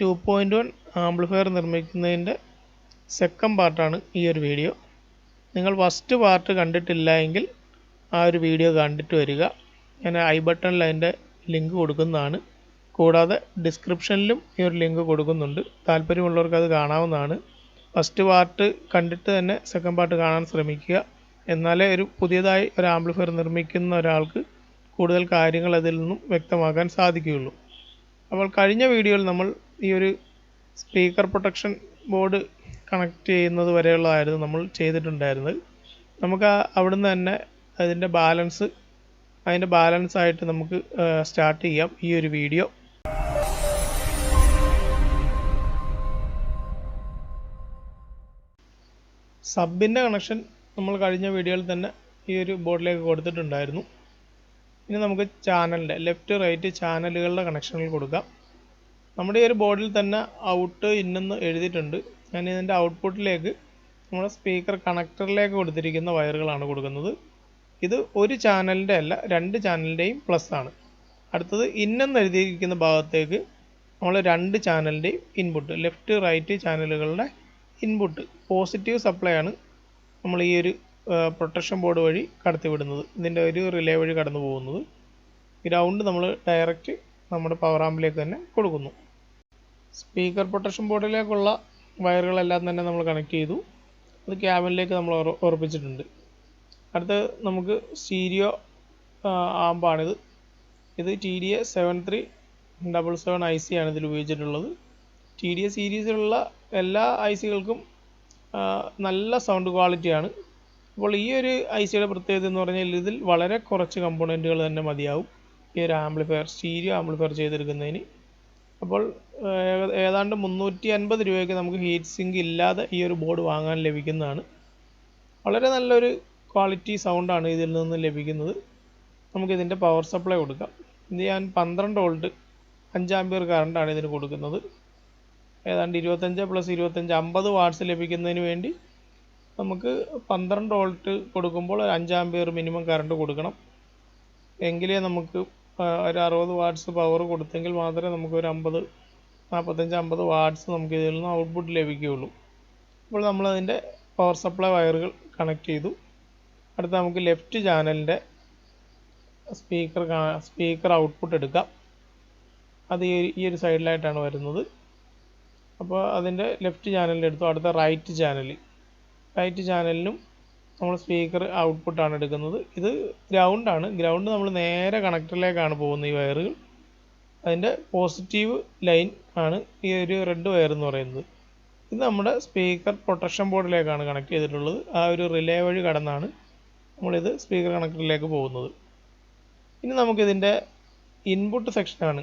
To point one amplifier നിർമ്മിക്കുന്നതിന്റെ second പാർട്ടാണ് ഈ ഒരു വീഡിയോ നിങ്ങൾ ഫസ്റ്റ് പാർട്ട് കണ്ടിട്ടില്ല എങ്കിൽ ആ ഒരു വീഡിയോ കണ്ടിട്ട് വരിക. ഞാൻ ഐ ബട്ടണിൽ അതിന്റെ ലിങ്ക് കൊടുക്കുന്നതാണ്. കൂടാതെ ഡിസ്ക്രിപ്ഷനിലും ഈ ഒരു ലിങ്ക് കൊടുക്കുന്നുണ്ട്. താല്പര്യമുള്ളവർക്ക് അത് കാണാവുന്നതാണ്. ഫസ്റ്റ് പാർട്ട് കണ്ടിട്ട് തന്നെ സെക്കൻഡ് പാർട്ട് കാണാൻ ശ്രമിക്കുക. എന്നാലേ ഒരു പുതിയതായി ഒരു ആംപ്ലിഫയർ നിർമ്മിക്കുന്ന ഒരാൾക്ക് കൂടുതൽ കാര്യങ്ങൾ അതിൽ നിന്നും വ്യക്തമാക്കാൻ സാധിക്കുകയുള്ളൂ. അപ്പോൾ കഴിഞ്ഞ വീഡിയോയിൽ നമ്മൾ ഈ ഒരു സ്പീക്കർ പ്രൊട്ടക്ഷൻ ബോർഡ് കണക്ട് ചെയ്യുന്നത് വരെയുള്ളതായിരുന്നു നമ്മൾ ചെയ്തിട്ടുണ്ടായിരുന്നത്. നമുക്ക് ആ അവിടുന്ന് തന്നെ അതിന്റെ ബാലൻസ് അതിന്റെ ബാലൻസ് ആയിട്ട് നമുക്ക് സ്റ്റാർട്ട് ചെയ്യാം ഈ ഒരു വീഡിയോ സബിന്റെ കണക്ഷൻ നമ്മൾ കഴിഞ്ഞ വീഡിയോയിൽ തന്നെ ഈ ഒരു ബോർഡിലേക്ക് കൊടുത്തിട്ടുണ്ടായിരുന്നു. ഇനി നമുക്ക് ചാനലിന്റെ ലെഫ്റ്റ് റൈറ്റ് ചാനലുകളുടെ കണക്ഷനിൽ കൊടുക്കാം. നമ്മുടെ ഈ ഒരു ബോർഡിൽ തന്നെ ഔട്ട് ഇന്നെന്ന് എഴുതിയിട്ടുണ്ട്. ഞാൻ ഇതിന്റെ ഔട്ട്പുട്ടിലേക്ക് നമ്മുടെ സ്പീക്കർ കണക്ടറിലേക്ക് കൊടുത്തിരിക്കുന്ന വയറുകളാണ് കൊടുക്കുന്നത്. ഇത് ഒരു ചാനലിന്റെ അല്ല രണ്ട് ചാനലിന്റെയും പ്ലസ് ആണ്. അടുത്തത് ഇന്നെന്ന് എഴുതിയിരിക്കുന്ന ഭാഗത്തേക്ക് നമ്മൾ രണ്ട് ചാനലിന്റെയും ഇൻപുട്ട് ലെഫ്റ്റ് റൈറ്റ് ചാനലുകളുടെ ഇൻപുട്ട് പോസിറ്റീവ് സപ്ലൈ ആണ് നമ്മൾ ഈ ഒരു പ്രൊട്ടക്ഷൻ ബോർഡ് വഴി കടത്തിവിടുന്നത്. ഇതിന്റെ ഒരു റിലേ വഴി കടന്നു പോകുന്നത് ഗ്രൗണ്ട് നമ്മൾ ഡയറക്റ്റ് നമ്മുടെ പവർ ആമ്പിലേക്ക് തന്നെ കൊടുക്കുന്നു. സ്പീക്കർ പ്രൊട്ടക്ഷൻ ബോർഡിലേക്കുള്ള വയറുകളെല്ലാം തന്നെ നമ്മൾ കണക്ട് ചെയ്തു. അത് ക്യാബിനിലേക്ക് നമ്മൾ ഉറപ്പിച്ചിട്ടുണ്ട്. അടുത്ത് നമുക്ക് സ്റ്റീരിയോ ആമ്പാണിത്. ഇത് T D A seven three double seven I C ആണ് ഇതിൽ ഉപയോഗിച്ചിട്ടുള്ളത്. ടി ഡി എ സീരീസിലുള്ള എല്ലാ ഐ സികൾക്കും നല്ല സൗണ്ട് ക്വാളിറ്റിയാണ് അപ്പോൾ ഈ ഒരു ഐ സിയുടെ പ്രത്യേകത എന്ന് പറഞ്ഞാൽ ഇതിൽ വളരെ കുറച്ച് കമ്പോണന്റുകൾ തന്നെ മതിയാവും. ഈ ഒരു ആംപ്ലിഫയർ സ്റ്റീരിയോ ആംപ്ലിഫയർ ചെയ്തെടുക്കുന്നതിന്. അപ്പോൾ ഏതാണ്ട് മുന്നൂറ്റി അൻപത് രൂപയ്ക്ക് നമുക്ക് ഹീറ്റ് സിങ്ക് ഇല്ലാതെ ഈ ഒരു ബോർഡ് വാങ്ങാൻ ലഭിക്കുന്നതാണ്. വളരെ നല്ലൊരു ക്വാളിറ്റി സൗണ്ടാണ് ഇതിൽ നിന്ന് ലഭിക്കുന്നത്. നമുക്കിതിന്റെ പവർ സപ്ലൈ കൊടുക്കാം. ഇത് ഞാൻ പന്ത്രണ്ട് വോൾട്ട് അഞ്ചാമ്പിയർ കറണ്ടാണ് ഇതിന് കൊടുക്കുന്നത്. ഏതാണ്ട് ഇരുപത്തഞ്ച് പ്ലസ് ഇരുപത്തഞ്ച് അമ്പത് വാട്ട്സ് ലഭിക്കുന്നതിന് വേണ്ടി നമുക്ക് പന്ത്രണ്ട് വോൾട്ട് കൊടുക്കുമ്പോൾ അഞ്ചാമ്പിയർ മിനിമം കറണ്ട് കൊടുക്കണം. എങ്കിലേ നമുക്ക് ഒരു അറുപത് വാട്ട്സ് പവർ കൊടുത്തെങ്കിൽ മാത്രമേ നമുക്ക് ഒരു അമ്പത് നാൽപ്പത്തഞ്ച് അമ്പത് വാട്ട്സ് നമുക്ക് ഇതിൽ നിന്ന് ഔട്ട്പുട്ട് ലഭിക്കുകയുള്ളൂ. അപ്പോൾ നമ്മൾ നമ്മളതിന്റെ പവർ സപ്ലൈ വയറുകൾ കണക്ട് ചെയ്തു. അടുത്ത നമുക്ക് ലെഫ്റ്റ് ചാനലിന്റെ സ്പീക്കർ സ്പീക്കർ ഔട്ട്പുട്ട് എടുക്കാം. അത് ഈ ഒരു സൈഡിലായിട്ടാണ് വരുന്നത്. അപ്പോൾ അതിന്റെ ലെഫ്റ്റ് ചാനലിൽ എടുത്തു. അടുത്ത റൈറ്റ് ചാനൽ റൈറ്റ് ചാനലിനും നമ്മൾ സ്പീക്കർ ഔട്ട്പുട്ടാണ് എടുക്കുന്നത്. ഇത് ഗ്രൗണ്ടാണ് ഗ്രൗണ്ട് നമ്മൾ നേരെ കണക്ടറിലേക്കാണ് പോകുന്നത് ഈ വയറുകൾ. അതിന്റെ പോസിറ്റീവ് ലൈൻ ആണ് ഈ ഒരു റെഡ് വയർ എന്ന് പറയുന്നത്. ഇത് നമ്മുടെ സ്പീക്കർ പ്രൊട്ടക്ഷൻ ബോർഡിലേക്കാണ് കണക്ട് ചെയ്തിട്ടുള്ളത്. ആ ഒരു റിലേ വഴി കടന്നാണ് നമ്മളിത് സ്പീക്കർ കണക്ടറിലേക്ക് പോകുന്നത്. ഇനി നമുക്കിതിന്റെ ഇൻപുട്ട് സെക്ഷനാണ്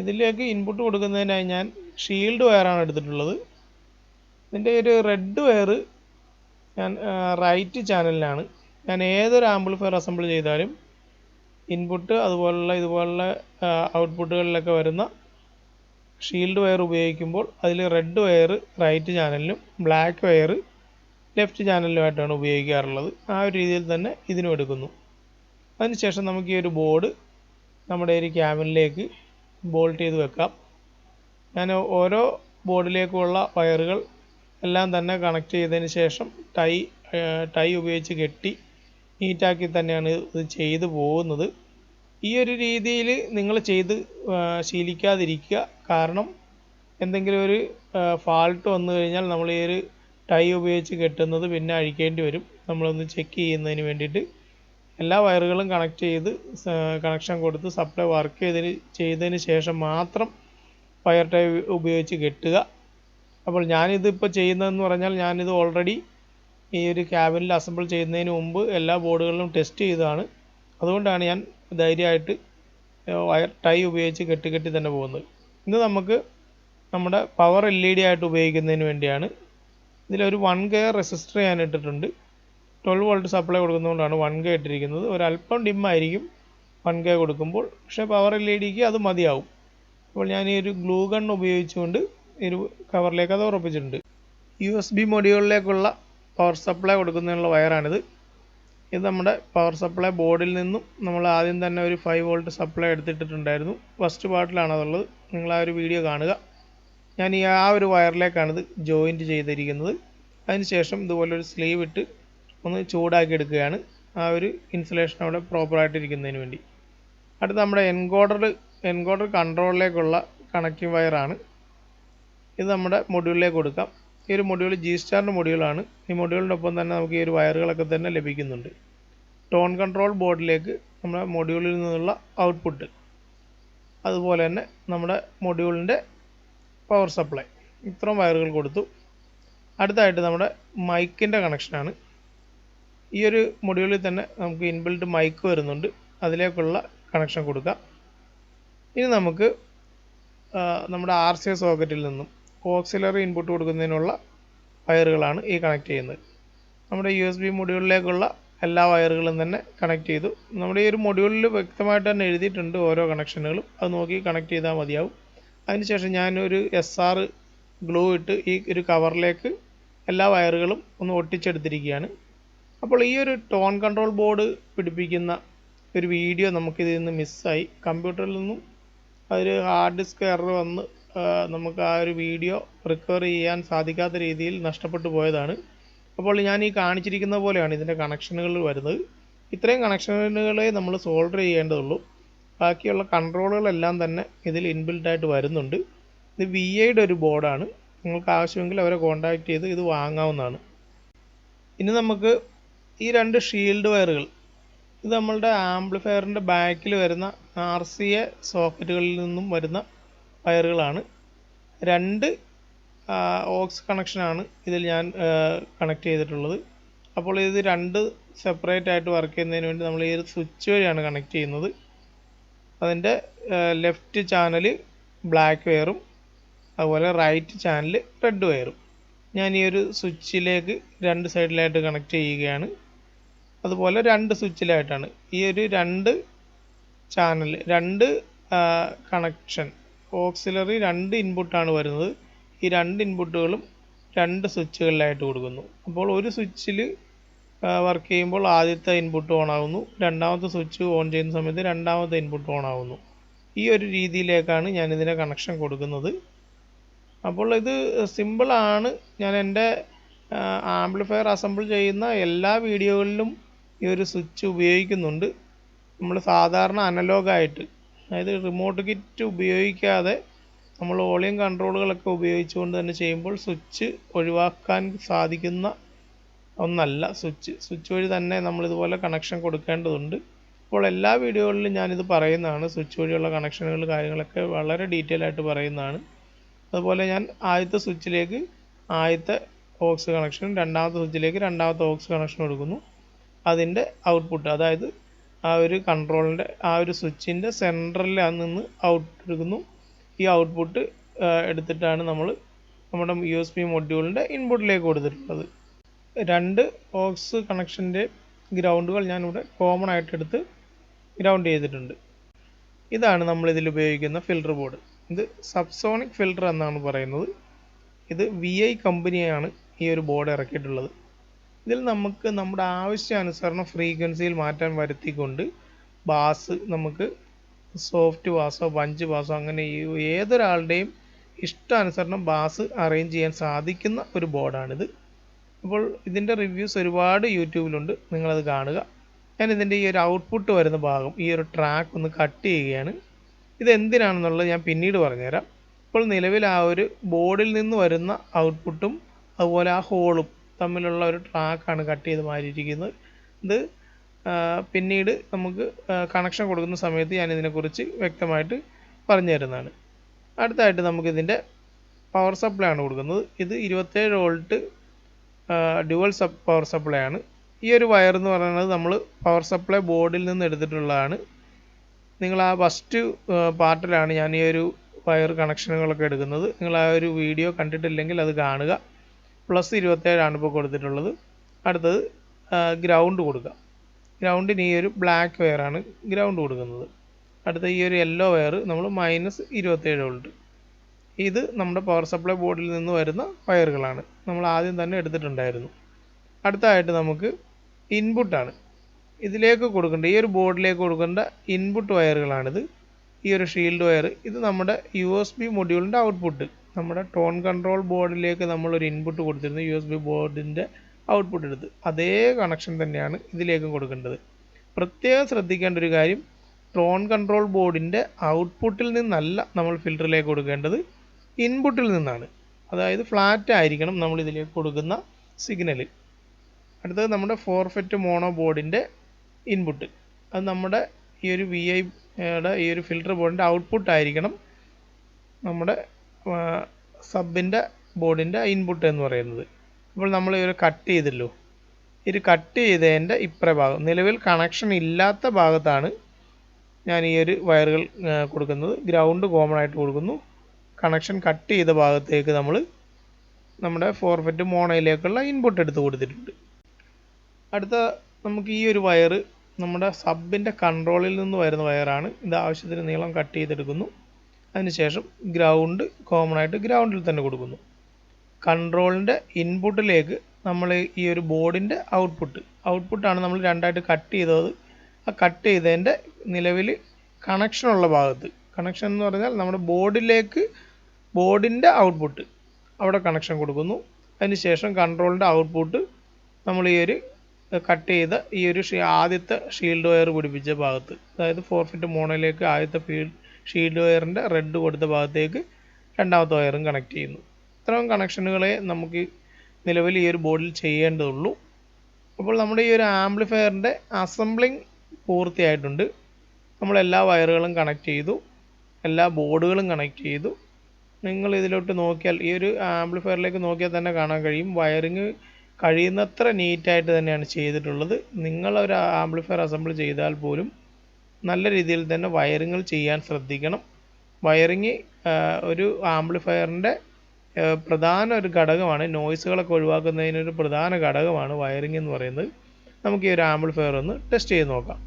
ഇതിലേക്ക് ഇൻപുട്ട് കൊടുക്കുന്നതിനായി ഞാൻ ഷീൽഡ് വയറാണ് എടുത്തിട്ടുള്ളത്. ഇതിന്റെ ഒരു റെഡ് വയർ ഞാൻ റൈറ്റ് ചാനലിലാണ് ഞാൻ ഏതൊരു ആംപ്ലിഫയർ അസംബിൾ ചെയ്താലും ഇൻപുട്ട് അതുപോലുള്ള ഇതുപോലുള്ള ഔട്ട്പുട്ടുകളിലൊക്കെ വരുന്ന ഷീൽഡ് വയർ ഉപയോഗിക്കുമ്പോൾ അതിൽ റെഡ് വയർ റൈറ്റ് ചാനലിലും ബ്ലാക്ക് വയർ ലെഫ്റ്റ് ചാനലിലുമായിട്ടാണ് ഉപയോഗിക്കാറുള്ളത്. ആ ഒരു രീതിയിൽ തന്നെ ഇതിനും എടുക്കുന്നു. അതിനുശേഷം നമുക്ക് ഈ ഒരു ബോർഡ് നമ്മുടെ ഒരു ക്യാബിനിലേക്ക് ബോൾട്ട് ചെയ്ത് വെക്കാം. ഞാൻ ഓരോ ബോർഡിലേക്കുള്ള വയറുകൾ എല്ലാം തന്നെ കണക്ട് ചെയ്തതിന് ശേഷം ടൈ ടൈ ഉപയോഗിച്ച് കെട്ടി നീറ്റാക്കി തന്നെയാണ് ഇത് ചെയ്തു പോകുന്നത്. ഈ ഒരു രീതിയിൽ നിങ്ങൾ ചെയ്ത് ശീലിക്കാതിരിക്കുക. കാരണം എന്തെങ്കിലും ഒരു ഫാൾട്ട് വന്നു കഴിഞ്ഞാൽ നമ്മൾ ഈ ഒരു ടൈ ഉപയോഗിച്ച് കെട്ടുന്നത് പിന്നെ അഴിക്കേണ്ടി വരും. നമ്മളൊന്ന് ചെക്ക് ചെയ്യുന്നതിന് വേണ്ടിയിട്ട് എല്ലാ വയറുകളും കണക്ട് ചെയ്ത് കണക്ഷൻ കൊടുത്ത് സപ്ലൈ വർക്ക് ചെയ്തതിന് ചെയ്തതിന് ശേഷം മാത്രം വയർ ടൈ ഉപയോഗിച്ച് കെട്ടുക. അപ്പോൾ ഞാനിത് ഇപ്പോൾ ചെയ്യുന്നതെന്ന് പറഞ്ഞാൽ ഞാനിത് ഓൾറെഡി ഈ ഒരു ക്യാബിനിൽ അസംബിൾ ചെയ്യുന്നതിന് മുമ്പ് എല്ലാ ബോർഡുകളിലും ടെസ്റ്റ് ചെയ്തതാണ്. അതുകൊണ്ടാണ് ഞാൻ ധൈര്യമായിട്ട് വയർ ടൈ ഉപയോഗിച്ച് കെട്ടി കെട്ടി തന്നെ പോകുന്നത്. ഇത് നമുക്ക് നമ്മുടെ പവർ എൽ ഇ ഡി ആയിട്ട് ഉപയോഗിക്കുന്നതിന് വേണ്ടിയാണ്. ഇതിലൊരു വൺ കെ റെസിസ്റ്റർ ഞാൻ ഇട്ടിട്ടുണ്ട്. ട്വൽവ് വോൾട്ട് സപ്ലൈ കൊടുക്കുന്നതുകൊണ്ടാണ് വൺ കെ ഇട്ടിരിക്കുന്നത്. ഒരല്പം ഡിമ്മായിരിക്കും വൺ കെ കൊടുക്കുമ്പോൾ. പക്ഷേ പവർ എൽ ഇ ഡിക്ക് അത് മതിയാവും. അപ്പോൾ ഞാൻ ഈ ഒരു ഗ്ലൂ ഗൺ ഉപയോഗിച്ചുകൊണ്ട് ഒരു കവറിലേക്ക് അത് ഉറപ്പിച്ചിട്ടുണ്ട്. യു എസ് ബി മൊഡ്യൂളിലേക്കുള്ള പവർ സപ്ലൈ കൊടുക്കുന്നതിനുള്ള വയറാണിത് ഇത് നമ്മുടെ പവർ സപ്ലൈ ബോർഡിൽ നിന്നും നമ്മൾ ആദ്യം തന്നെ ഒരു ഫൈവ് വോൾട്ട് സപ്ലൈ എടുത്തിട്ടിട്ടുണ്ടായിരുന്നു. ഫസ്റ്റ് പാർട്ടിലാണ് അതുള്ളത്. നിങ്ങൾ ആ ഒരു വീഡിയോ കാണുക. ഞാൻ ഈ ആ ഒരു വയറിലേക്കാണിത് ജോയിന്റ് ചെയ്തിരിക്കുന്നത്. അതിനുശേഷം ഇതുപോലെ ഒരു സ്ലീവ് ഇട്ട് ഒന്ന് ചൂടാക്കി എടുക്കുകയാണ്. ആ ഒരു ഇൻസുലേഷൻ അവിടെ പ്രോപ്പറായിട്ട് ഇരിക്കുന്നതിന് വേണ്ടി. അടുത്ത നമ്മുടെ എൻകോഡർ എൻകോഡർ കൺട്രോളിലേക്കുള്ള കണക്റ്റിംഗ് വയറാണ് ഇത് നമ്മുടെ മൊഡ്യൂളിലേക്ക് കൊടുക്കാം. ഈ ഒരു മൊഡ്യൂൾ ജി സ്റ്റാറിന്റെ മൊഡ്യൂളാണ് ഈ മൊഡ്യൂളിന്റെ ഒപ്പം തന്നെ നമുക്ക് ഈ ഒരു വയറുകളൊക്കെ തന്നെ ലഭിക്കുന്നുണ്ട്. ടോൺ കൺട്രോൾ ബോർഡിലേക്ക് നമ്മുടെ മൊഡ്യൂളിൽ നിന്നുള്ള ഔട്ട്പുട്ട് അതുപോലെ തന്നെ നമ്മുടെ മൊഡ്യൂളിന്റെ പവർ സപ്ലൈ ഇത്രയും വയറുകൾ കൊടുത്തു. അടുത്തായിട്ട് നമ്മുടെ മൈക്കിന്റെ കണക്ഷനാണ് ഈ ഒരു മൊഡ്യൂളിൽ തന്നെ നമുക്ക് ഇൻബിൽറ്റ് മൈക്ക് വരുന്നുണ്ട്. അതിലേക്കുള്ള കണക്ഷൻ കൊടുക്കാം. ഇനി നമുക്ക് നമ്മുടെ ആർ സി സോക്കറ്റിൽ നിന്നും ഓക്സിലറി ഇൻപുട്ട് കൊടുക്കുന്നതിനുള്ള വയറുകളാണ് ഈ കണക്ട് ചെയ്യുന്നത്. നമ്മുടെ യു എസ് ബി മൊഡ്യൂളിലേക്കുള്ള എല്ലാ വയറുകളും തന്നെ കണക്ട് ചെയ്തു. നമ്മുടെ ഈ ഒരു മൊഡ്യൂളിൽ വ്യക്തമായിട്ട് തന്നെ എഴുതിയിട്ടുണ്ട് ഓരോ കണക്ഷനുകളും അത് നോക്കി കണക്ട് ചെയ്താൽ മതിയാവും. അതിനുശേഷം ഞാനൊരു എസ് ആർ ഗ്ലൂ ഇട്ട് ഈ ഒരു കവറിലേക്ക് എല്ലാ വയറുകളും ഒന്ന് ഒട്ടിച്ചെടുത്തിരിക്കുകയാണ്. അപ്പോൾ ഈ ഒരു ടോൺ കൺട്രോൾ ബോർഡ് പിടിപ്പിക്കുന്ന ഒരു വീഡിയോ നമുക്കിതിൽ നിന്ന് മിസ്സായി കമ്പ്യൂട്ടറിൽ നിന്നും അതൊരു ഹാർഡ് ഡിസ്ക് എറർ വന്ന് നമുക്ക് ആ ഒരു വീഡിയോ റിക്കവർ ചെയ്യാൻ സാധിക്കാത്ത രീതിയിൽ നഷ്ടപ്പെട്ടു പോയതാണ്. അപ്പോൾ ഞാൻ ഈ കാണിച്ചിരിക്കുന്ന പോലെയാണ് ഇതിന്റെ കണക്ഷനുകൾ വരുന്നത്. ഇത്രയും കണക്ഷനുകളെ നമ്മൾ സോൾഡർ ചെയ്യേണ്ടതുള്ളൂ. ബാക്കിയുള്ള കൺട്രോളുകളെല്ലാം തന്നെ ഇതിൽ ഇൻബിൽഡായിട്ട് വരുന്നുണ്ട്. ഇത് വി ഐയുടെ ഒരു ബോർഡാണ്. നിങ്ങൾക്ക് ആവശ്യമെങ്കിൽ അവരെ കോൺടാക്ട് ചെയ്ത് ഇത് വാങ്ങാവുന്നതാണ്. ഇനി നമുക്ക് ഈ രണ്ട് ഷീൽഡ് വയറുകൾ ഇത് നമ്മളുടെ ആംപ്ലിഫയറിന്റെ ബാക്കിൽ വരുന്ന ആർ സി എ സോക്കറ്റുകളിൽ നിന്നും വരുന്ന വയറുകളാണ്. രണ്ട് ഓക്സ് കണക്ഷനാണ് ഇതിൽ ഞാൻ കണക്ട് ചെയ്തിട്ടുള്ളത്. അപ്പോൾ ഇത് രണ്ട് സെപ്പറേറ്റ് ആയിട്ട് വർക്ക് ചെയ്യുന്നതിന് വേണ്ടി നമ്മൾ ഈ ഒരു സ്വിച്ച് വഴിയാണ് കണക്ട് ചെയ്യുന്നത്. അതിന്റെ ലെഫ്റ്റ് ചാനൽ ബ്ലാക്ക് വയറും അതുപോലെ റൈറ്റ് ചാനൽ റെഡ് വയറും. ഞാൻ ഈ ഒരു സ്വിച്ചിലേക്ക് രണ്ട് സൈഡിലായിട്ട് കണക്ട് ചെയ്യുകയാണ്. അതുപോലെ രണ്ട് സ്വിച്ചിലായിട്ടാണ്. ഈ ഒരു രണ്ട് ചാനൽ രണ്ട് കണക്ഷൻ ഓക്സിലറി രണ്ട് ഇൻപുട്ടാണ് വരുന്നത്. ഈ രണ്ട് ഇൻപുട്ടുകളും രണ്ട് സ്വിച്ചുകളിലായിട്ട് കൊടുക്കുന്നു. അപ്പോൾ ഒരു സ്വിച്ചിൽ വർക്ക് ചെയ്യുമ്പോൾ ആദ്യത്തെ ഇൻപുട്ട് ഓൺ ആകുന്നു രണ്ടാമത്തെ സ്വിച്ച് ഓൺ ചെയ്യുന്ന സമയത്ത് രണ്ടാമത്തെ ഇൻപുട്ട് ഓൺ ആകുന്നു ഈ ഒരു രീതിയിലേക്കാണ് ഞാൻ ഇതിനെ കണക്ഷൻ കൊടുക്കുന്നത്. അപ്പോൾ ഇത് സിമ്പിളാണ്. ഞാൻ എന്റെ ആംപ്ലിഫയർ അസംബിൾ ചെയ്യുന്ന എല്ലാ വീഡിയോകളിലും ഈ ഒരു സ്വിച്ച് ഉപയോഗിക്കുന്നുണ്ട്. നമ്മൾ സാധാരണ അനലോഗായിട്ട് അതായത് റിമോട്ട് കിറ്റ് ഉപയോഗിക്കാതെ നമ്മൾ വോളിയം കൺട്രോളുകളൊക്കെ ഉപയോഗിച്ചുകൊണ്ട് തന്നെ ചെയ്യുമ്പോൾ സ്വിച്ച് ഒഴിവാക്കാൻ സാധിക്കുന്ന ഒന്നല്ല. സ്വിച്ച് സ്വിച്ച് വഴി തന്നെ നമ്മൾ ഇതുപോലെ കണക്ഷൻ കൊടുക്കേണ്ടതുണ്ട്. അപ്പോൾ എല്ലാ വീഡിയോകളിലും ഞാനിത് പറയുന്നതാണ്. സ്വിച്ച് വഴിയുള്ള കണക്ഷനുകൾ കാര്യങ്ങളൊക്കെ വളരെ ഡീറ്റെയിൽ ആയിട്ട് പറയുന്നതാണ്. അതുപോലെ ഞാൻ ആദ്യത്തെ സ്വിച്ചിലേക്ക് ആദ്യത്തെ ഓക്സ് കണക്ഷനും രണ്ടാമത്തെ സ്വിച്ചിലേക്ക് രണ്ടാമത്തെ ഓക്സ് കണക്ഷൻ കൊടുക്കുന്നു. അതിന്റെ ഔട്ട്പുട്ട് അതായത് ആ ഒരു കൺട്രോളിന്റെ ആ ഒരു സ്വിച്ചിന്റെ സെന്ററിൽ നിന്ന് ഔട്ട് എടുക്കുന്നു. ഈ ഔട്ട്പുട്ട് എടുത്തിട്ടാണ് നമ്മൾ നമ്മുടെ യു എസ് പി മൊഡ്യൂളിന്റെ ഇൻപുട്ടിലേക്ക് കൊടുത്തിട്ടുള്ളത്. രണ്ട് ഓക്സ് കണക്ഷന്റെ ഗ്രൗണ്ടുകൾ ഞാനിവിടെ കോമൺ ആയിട്ട് എടുത്ത് ഗ്രൗണ്ട് ചെയ്തിട്ടുണ്ട്. ഇതാണ് നമ്മൾ ഇതിൽ ഉപയോഗിക്കുന്ന ഫിൽറ്റർ ബോർഡ് ഇത് സബ്സോണിക് ഫിൽറ്റർ എന്നാണ് പറയുന്നത്. ഇത് വി ഐ കമ്പനിയാണ് ഈ ഒരു ബോർഡ് ഇറക്കിയിട്ടുള്ളത്. ഇതിൽ നമുക്ക് നമ്മുടെ ആവശ്യാനുസരണം ഫ്രീക്വൻസിയിൽ മാറ്റം വരുത്തിക്കൊണ്ട് ബാസ് നമുക്ക് സോഫ്റ്റ് ബാസോ പഞ്ച് ബാസോ അങ്ങനെ ഏതൊരാളുടെയും ഇഷ്ടാനുസരണം ബാസ് അറേഞ്ച് ചെയ്യാൻ സാധിക്കുന്ന ഒരു ബോർഡാണിത്. അപ്പോൾ ഇതിന്റെ റിവ്യൂസ് ഒരുപാട് യൂട്യൂബിലുണ്ട്. നിങ്ങളത് കാണുക. ഞാൻ ഇതിന്റെ ഈ ഒരു ഔട്ട്പുട്ട് വരുന്ന ഭാഗം ഈ ഒരു ട്രാക്ക് ഒന്ന് കട്ട് ചെയ്യുകയാണ്. ഇത് എന്തിനാണെന്നുള്ളത് ഞാൻ പിന്നീട് പറഞ്ഞുതരാം. ഇപ്പോൾ നിലവിൽ ആ ഒരു ബോർഡിൽ നിന്ന് വരുന്ന ഔട്ട്പുട്ടും അതുപോലെ ആ ഹോളും തമ്മിലുള്ള ഒരു ട്രാക്കാണ് കട്ട് ചെയ്ത് മാറ്റിയിരിക്കുന്നത്. ഇത് പിന്നീട് നമുക്ക് കണക്ഷൻ കൊടുക്കുന്ന സമയത്ത് ഞാൻ ഇതിനെക്കുറിച്ച് വ്യക്തമായിട്ട് പറഞ്ഞു തരുന്നതാണ്. അടുത്തായിട്ട് നമുക്കിതിന്റെ പവർ സപ്ലൈ ആണ് കൊടുക്കുന്നത്. ഇത് ഇരുപത്തേഴ് volt dual sub power supply ആണ്. ഈ ഒരു വയർ എന്ന് പറയുന്നത് നമ്മൾ പവർ സപ്ലൈ ബോർഡിൽ നിന്ന് എടുത്തിട്ടുള്ളതാണ്. നിങ്ങൾ ആ ഫസ്റ്റ് പാർട്ടിലാണ് ഞാൻ ഈ ഒരു വയർ കണക്ഷനുകളൊക്കെ എടുക്കുന്നത്. നിങ്ങൾ ആ ഒരു വീഡിയോ കണ്ടിട്ടില്ലെങ്കിൽ അത് കാണുക. പ്ലസ് ഇരുപത്തേഴാണ് ഇപ്പോൾ കൊടുത്തിട്ടുള്ളത്. അടുത്തത് ഗ്രൗണ്ട് കൊടുക്കുക ഗ്രൗണ്ടിന് ഈ ഒരു ബ്ലാക്ക് വെയറാണ് ഗ്രൗണ്ട് കൊടുക്കുന്നത്. അടുത്ത ഈ ഒരു യെല്ലോ വയർ നമ്മൾ മൈനസ് ഇരുപത്തേഴ് വോൾട്ട്. ഇത് നമ്മുടെ പവർ സപ്ലൈ ബോർഡിൽ നിന്ന് വരുന്ന വയറുകളാണ്. നമ്മൾ ആദ്യം തന്നെ എടുത്തിട്ടുണ്ടായിരുന്നു. അടുത്തതായിട്ട് നമുക്ക് ഇൻപുട്ടാണ് ഇതിലേക്ക് കൊടുക്കേണ്ട ഈ ഒരു ബോർഡിലേക്ക് കൊടുക്കേണ്ട ഇൻപുട്ട് വയറുകളാണിത്. ഈ ഒരു ഷീൽഡ് വയർ ഇത് നമ്മുടെ യു എസ് ബി മൊഡ്യൂളിന്റെ ഔട്ട്പുട്ട്. നമ്മുടെ ടോൺ കൺട്രോൾ ബോർഡിലേക്ക് നമ്മൾ ഒരു ഇൻപുട്ട് കൊടുത്തിരുന്നു യു എസ് ബി ബോർഡിന്റെ ഔട്ട്പുട്ട് എടുത്ത്. അതേ കണക്ഷൻ തന്നെയാണ് ഇതിലേക്കും കൊടുക്കേണ്ടത്. പ്രത്യേകം ശ്രദ്ധിക്കേണ്ട ഒരു കാര്യം ടോൺ കൺട്രോൾ ബോർഡിന്റെ ഔട്ട്പുട്ടിൽ നിന്നല്ല നമ്മൾ ഫിൽറ്ററിലേക്ക് കൊടുക്കേണ്ടത് ഇൻപുട്ടിൽ നിന്നാണ്. അതായത് ഫ്ലാറ്റ് ആയിരിക്കണം നമ്മൾ ഇതിലേക്ക് കൊടുക്കുന്ന സിഗ്നൽ അടുത്തത് നമ്മുടെ ഫോർഫെറ്റ് മോണോ ബോർഡിന്റെ ഇൻപുട്ട് അത് നമ്മുടെ ഈ ഒരു വി ഐയുടെ ഈ ഒരു ഫിൽറ്റർ ബോർഡിന്റെ ഔട്ട്പുട്ട് ആയിരിക്കണം നമ്മുടെ സബിന്റെ ബോർഡിന്റെ ഇൻപുട്ട് എന്ന് പറയുന്നത്. അപ്പോൾ നമ്മൾ ഇവർ കട്ട് ചെയ്തല്ലോ. ഇത് കട്ട് ചെയ്തതിന്റെ ഇപ്പുറ ഭാഗം. നിലവിൽ കണക്ഷൻ ഇല്ലാത്ത ഭാഗത്താണ് ഞാൻ ഈ ഒരു വയറുകൾ കൊടുക്കുന്നത്. ഗ്രൗണ്ട് കോമൺ ആയിട്ട് കൊടുക്കുന്നു. കണക്ഷൻ കട്ട് ചെയ്ത ഭാഗത്തേക്ക് നമ്മൾ നമ്മുടെ ഫോർഫെറ്റ് മോണയിലേക്കുള്ള ഇൻപുട്ട് എടുത്ത് കൊടുത്തിട്ടുണ്ട്. അടുത്ത നമുക്ക് ഈ ഒരു വയറ് നമ്മുടെ സബിന്റെ കൺട്രോളിൽ നിന്ന് വരുന്ന വയറാണ് ഇത് ആവശ്യത്തിന് നീളം കട്ട് ചെയ്തെടുക്കുന്നു. അതിനുശേഷം ഗ്രൗണ്ട് കോമൺ ആയിട്ട് ഗ്രൗണ്ടിൽ തന്നെ കൊടുക്കുന്നു. കൺട്രോളിന്റെ ഇൻപുട്ടിലേക്ക് നമ്മൾ ഈ ഒരു ബോർഡിന്റെ ഔട്ട്പുട്ട് ഔട്ട്പുട്ടാണ് നമ്മൾ രണ്ടായിട്ട് കട്ട് ചെയ്തത്. ആ കട്ട് ചെയ്തതിന്റെ നിലവിൽ കണക്ഷനുള്ള ഭാഗത്ത് കണക്ഷൻ എന്ന് പറഞ്ഞാൽ നമ്മുടെ ബോർഡിലേക്ക് ബോർഡിന്റെ ഔട്ട്പുട്ട് അവിടെ കണക്ഷൻ കൊടുക്കുന്നു. അതിനുശേഷം കൺട്രോളിന്റെ ഔട്ട്പുട്ട് നമ്മൾ ഈ ഒരു കട്ട് ചെയ്ത ഈ ഒരു ആദ്യത്തെ ഷീൽഡ് വയർ പിടിപ്പിച്ച ഭാഗത്ത് അതായത് ഫോർ ഫിറ്റ് മോണയിലേക്ക് ആദ്യത്തെ ഫീൽഡ് ഷീൽഡ് വയറിന്റെ റെഡ് കൊടുത്ത ഭാഗത്തേക്ക് രണ്ടാമത്തെ വയറും കണക്ട് ചെയ്യുന്നു. ഇത്രയും കണക്ഷനുകളെ നമുക്ക് നിലവിൽ ഈ ഒരു ബോർഡിൽ ചെയ്യേണ്ടതുള്ളൂ. അപ്പോൾ നമ്മുടെ ഈ ഒരു ആംപ്ലിഫയറിന്റെ അസംബ്ലിങ് പൂർത്തിയായിട്ടുണ്ട്. നമ്മൾ എല്ലാ വയറുകളും കണക്ട് ചെയ്തു. എല്ലാ ബോർഡുകളും കണക്ട് ചെയ്തു. നിങ്ങൾ ഇതിലോട്ട് നോക്കിയാൽ ഈ ഒരു ആംപ്ലിഫയറിലേക്ക് നോക്കിയാൽ തന്നെ കാണാൻ കഴിയും. വയറിങ് കഴിയുന്നത്ര നീറ്റായിട്ട് തന്നെയാണ് ചെയ്തിട്ടുള്ളത്. നിങ്ങളൊരു ആംപ്ലിഫയർ അസംബിൾ ചെയ്താൽ പോലും നല്ല രീതിയിൽ തന്നെ വയറിങ്ങൾ ചെയ്യാൻ ശ്രദ്ധിക്കണം. വയറിങ് ഒരു ആംപ്ലിഫയറിന്റെ പ്രധാന ഒരു ഘടകമാണ് നോയ്സുകളൊക്കെ ഒഴിവാക്കുന്നതിനൊരു പ്രധാന ഘടകമാണ് വയറിംഗ് എന്ന് പറയുന്നത്. നമുക്ക് ഈ ഒരു ആംപ്ലിഫയർ ഒന്ന് ടെസ്റ്റ് ചെയ്ത് നോക്കാം.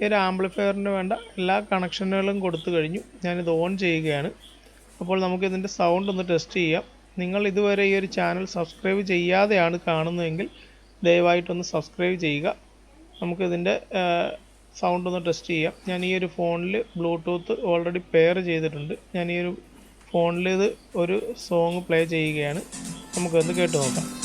ഈ ഒരു ആംപ്ലിഫയറിന് വേണ്ട എല്ലാ കണക്ഷനുകളും കൊടുത്തു കഴിഞ്ഞു. ഞാനിത് ഓൺ ചെയ്യുകയാണ്. അപ്പോൾ നമുക്ക് ഇതിന്റെ സൗണ്ട് ഒന്ന് ടെസ്റ്റ് ചെയ്യാം. നിങ്ങൾ ഇതുവരെ ഈ ഒരു ചാനൽ സബ്സ്ക്രൈബ് ചെയ്യാതെയാണ് കാണുന്നതെങ്കിൽ ദയവായിട്ടൊന്ന് സബ്സ്ക്രൈബ് ചെയ്യുക. നമുക്കിതിന്റെ സൗണ്ട് ഒന്ന് ടെസ്റ്റ് ചെയ്യാം. ഞാൻ ഈ ഒരു ഫോണിൽ ബ്ലൂടൂത്ത് ഓൾറെഡി പെയർ ചെയ്തിട്ടുണ്ട്. ഞാൻ ഈ ഒരു ഫോണിൽ ഇത് ഒരു സോങ് പ്ലേ ചെയ്യുകയാണ്. നമുക്കൊന്ന് കേട്ട് നോക്കാം.